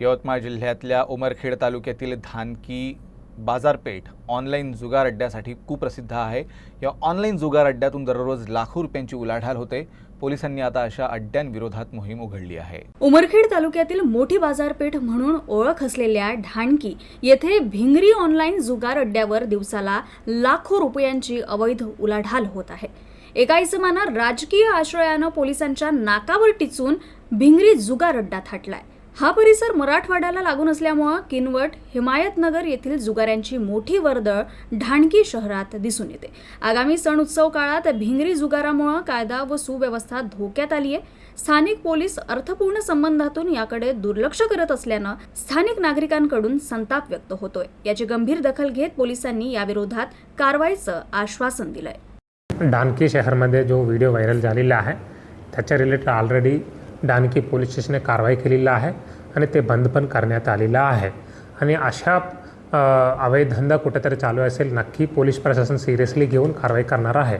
यवतमाळ जिल्ह्यातल्या उमरखेड तालुक्यातील धानकी बाजारपेठ ऑनलाईन जुगार अड्ड्यासाठी कुप्रसिद्ध आहे. या ऑनलाईन जुगार अड्ड्यातून दररोज लाखो रुपयांची उलाढाल होते. पोलिसांनी आता अशा अड्ड्यांविरोधात मोहीम उघडली आहे. उमरखेड तालुक्यातील मोठी बाजारपेठ म्हणून ओळख असलेल्या ढाणकी येथे भिंगरी ऑनलाईन जुगार अड्ड्यावर दिवसाला लाखो रुपयांची अवैध उलाढाल होत आहे. एका इसमानं राजकीय आश्रयानं पोलिसांच्या नाकावर टिचून भिंगरी जुगार अड्डा थाटलाय. हा परिसर मराठवाड्याला लागून असल्यामुळं किनवट हिमायतनगर येथील जुगाऱ्यांची मोठी वर्दळ ढाणकी शहरात दिसून येते. आगामी सण उत्सव काळात भिंगरी जुगारामुळं कायदा व सुव्यवस्था धोक्यात आली आहे स्थानिक पोलीस अर्थपूर्ण संबंधातून याकडे दुर्लक्ष करत असल्यानं स्थानिक नागरिकांकडून संताप व्यक्त होतोय. याची गंभीर दखल घेत पोलिसांनी याविरोधात कारवाईचं आश्वासन दिलंय. ढाणकी शहरमध्ये जो व्हिडिओ व्हायरल झालेला आहे त्याच्या रिलेटेड ऑलरेडी डानकी पोलीस स्टेशनने कारवाई केलेली आहे आणि ते बंद पण करण्यात आलेलं आहे. आणि अशा अवैध धंदा कुठेतरी चालू असेल नक्की पोलीस प्रशासन सिरियसली घेऊन कारवाई करणार आहे.